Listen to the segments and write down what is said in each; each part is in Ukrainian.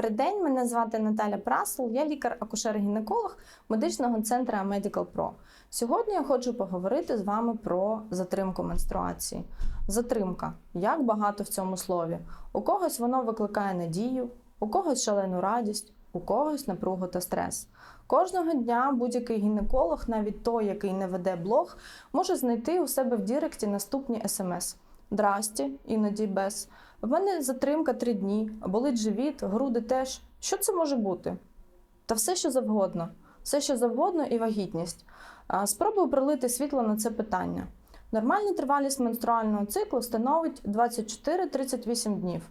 Добрий день, мене звати Наталя Прасл, я лікар-акушер-гінеколог медичного центру Medical Pro. Сьогодні я хочу поговорити з вами про затримку менструації. Затримка як багато в цьому слові. У когось воно викликає надію, у когось шалену радість, у когось напругу та стрес. Кожного дня будь-який гінеколог, навіть той, який не веде блог, може знайти у себе в Діректі наступні смс. Здрасті, іноді без. В мене затримка три дні, болить живіт, груди теж. Що це може бути? Та все, що завгодно. Все, що завгодно, і вагітність. Спробую пролити світло на це питання. Нормальна тривалість менструального циклу становить 24-38 днів.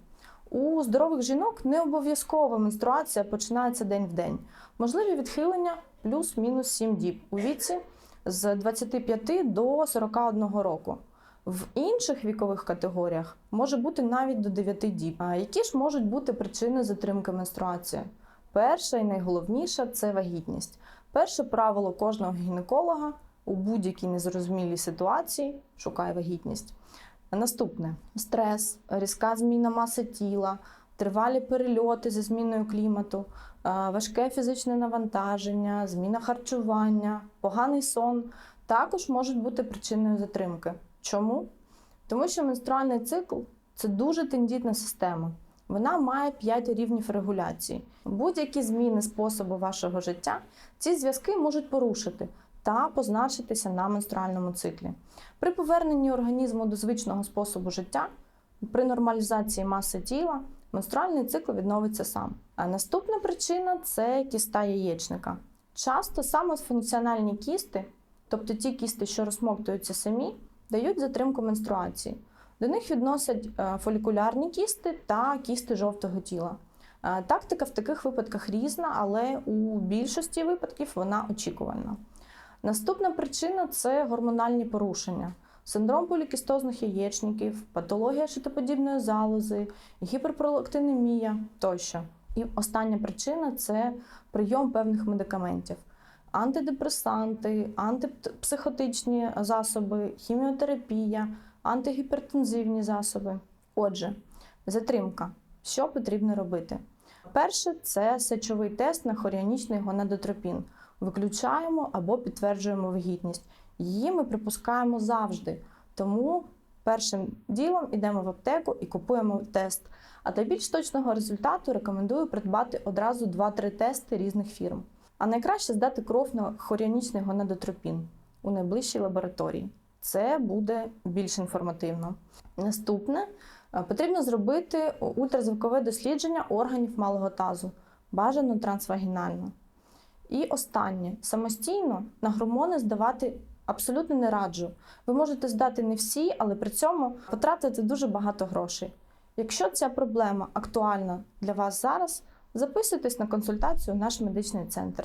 У здорових жінок не обов'язково менструація починається день в день. Можливі відхилення плюс-мінус 7 діб у віці з 25 до 41 року. В інших вікових категоріях може бути навіть до 9 діб. А які ж можуть бути причини затримки менструації? Перша і найголовніша це вагітність. Перше правило кожного гінеколога у будь-якій незрозумілій ситуації шукає вагітність. Наступне стрес, різка зміна маси тіла, тривалі перельоти зі зміною клімату, важке фізичне навантаження, зміна харчування, поганий сон також можуть бути причиною затримки. Чому? Тому що менструальний цикл це дуже тендітна система. Вона має 5 рівнів регуляції. Будь-які зміни способу вашого життя ці зв'язки можуть порушити та позначитися на менструальному циклі. При поверненні організму до звичного способу життя, при нормалізації маси тіла, менструальний цикл відновиться сам. А наступна причина це кіста яєчника. Часто саме функціональні кісти, тобто ті кісти, що розсмоктуються самі, дають затримку менструації. До них відносять е, фолікулярні кісти та кісти жовтого тіла. Е, Тактика в таких випадках різна, але у більшості випадків вона очікувана. Наступна причина це гормональні порушення, синдром полікістозних яєчників, патологія шитоподібної залози, гіперпролактинемія тощо. І остання причина це прийом певних медикаментів. Антидепресанти, антипсихотичні засоби, хіміотерапія, антигіпертензивні засоби. Отже, затримка. Що потрібно робити? Перше це сечовий тест на хоріонічний гонадотропін. Виключаємо або підтверджуємо вагітність. Її ми припускаємо завжди. Тому першим ділом йдемо в аптеку і купуємо тест. А для більш точного результату рекомендую придбати одразу 2-3 тести різних фірм. А найкраще здати кров на хоріонічний гонадотропін у найближчій лабораторії. Це буде більш інформативно. Наступне е, потрібно зробити ультразвукове дослідження органів малого тазу, бажано трансвагінально. І останнє самостійно на гормони здавати абсолютно не раджу. Ви можете здати не всі, але при цьому потратити дуже багато грошей. Якщо ця проблема актуальна для вас зараз, записуйтесь на консультацію в наш медичний центр.